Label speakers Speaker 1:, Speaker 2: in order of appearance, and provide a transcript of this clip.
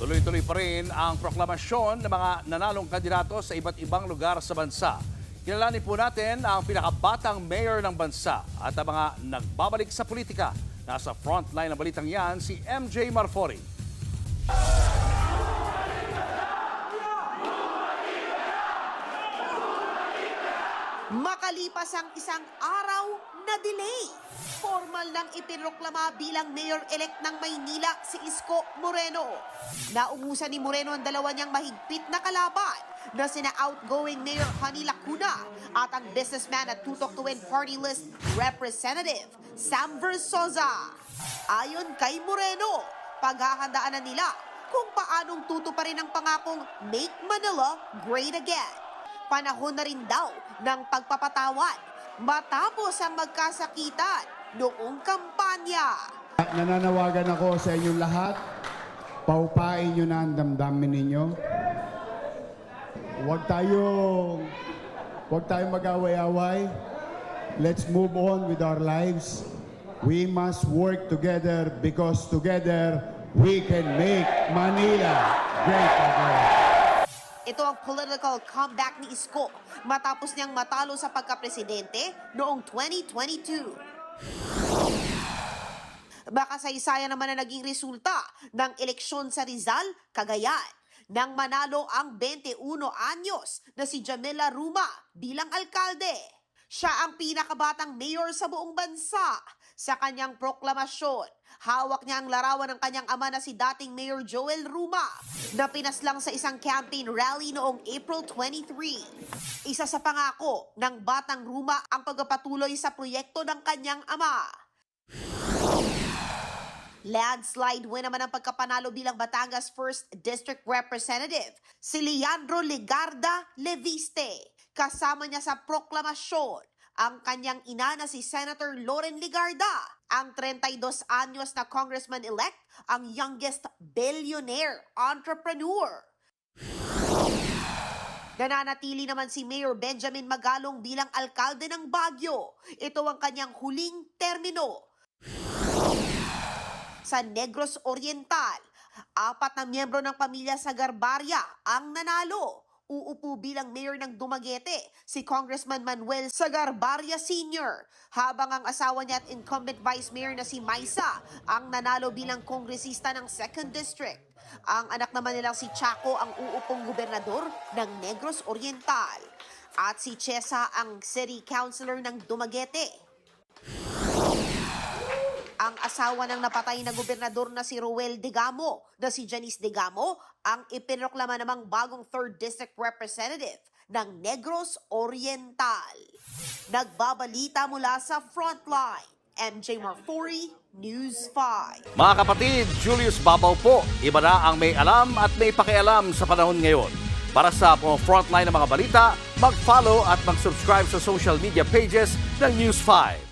Speaker 1: Tuloy-tuloy pa rin ang proklamasyon ng mga nanalong kandidato sa iba't ibang lugar sa bansa. Kilalanin po natin ang pinakabatang mayor ng bansa at ang mga nagbabalik sa politika. Nasa frontline ng balitang yan si MJ Marfori.
Speaker 2: Makalipas ang isang araw na delay. Formal nang ipinoklama bilang mayor-elect ng Maynila si Isko Moreno. Naungusan ni Moreno ang dalawa niyang mahigpit na kalaban na sina outgoing Mayor Honey Lacuna at ang businessman at tutok to win party list representative Sam Versosa. Ayon kay Moreno, paghahandaan na nila kung paanong tutuparin ang pangakong Make Manila Great Again panahon na rin daw ng pagpapatawad matapos ang magkasakitan noong kampanya.
Speaker 3: Nananawagan ako sa inyong lahat, paupain nyo na ang damdamin ninyo. Huwag tayong, huwag tayong mag-away-away. Let's move on with our lives. We must work together because together we can make Manila great again.
Speaker 2: Ito ang political comeback ni Isko matapos niyang matalo sa pagkapresidente noong 2022. Baka sa isaya naman na naging resulta ng eleksyon sa Rizal, Cagayan, nang manalo ang 21 anyos na si Jamila Ruma bilang alkalde. Siya ang pinakabatang mayor sa buong bansa. Sa kanyang proklamasyon, hawak niya ang larawan ng kanyang ama na si dating Mayor Joel Ruma na pinaslang sa isang campaign rally noong April 23. Isa sa pangako ng batang Ruma ang pagpapatuloy sa proyekto ng kanyang ama. Landslide win naman ang pagkapanalo bilang Batangas 1st District Representative si Leandro Legarda Leviste. Kasama niya sa proklamasyon ang kanyang ina na si Senator Loren Legarda, ang 32 anyos na congressman-elect, ang youngest billionaire entrepreneur. Nananatili naman si Mayor Benjamin Magalong bilang alkalde ng Baguio. Ito ang kanyang huling termino sa Negros Oriental. Apat na miyembro ng pamilya sa Garbaria ang nanalo. Uupo bilang mayor ng Dumaguete si Congressman Manuel Sagarbaria Sr. Habang ang asawa niya at incumbent vice mayor na si Maisa ang nanalo bilang kongresista ng 2nd District. Ang anak naman nilang si Chaco ang uupong gobernador ng Negros Oriental. At si Chesa ang city councilor ng Dumaguete. Ang asawa ng napatay na gobernador na si Roel Digamo na si Janice Digamo ang ipinoklama namang bagong 3rd District Representative ng Negros Oriental. Nagbabalita mula sa Frontline, MJ Marfori, News 5.
Speaker 1: Mga kapatid, Julius Babaw po. Iba na ang may alam at may pakialam sa panahon ngayon. Para sa mga frontline ng mga balita, mag-follow at mag-subscribe sa social media pages ng News 5.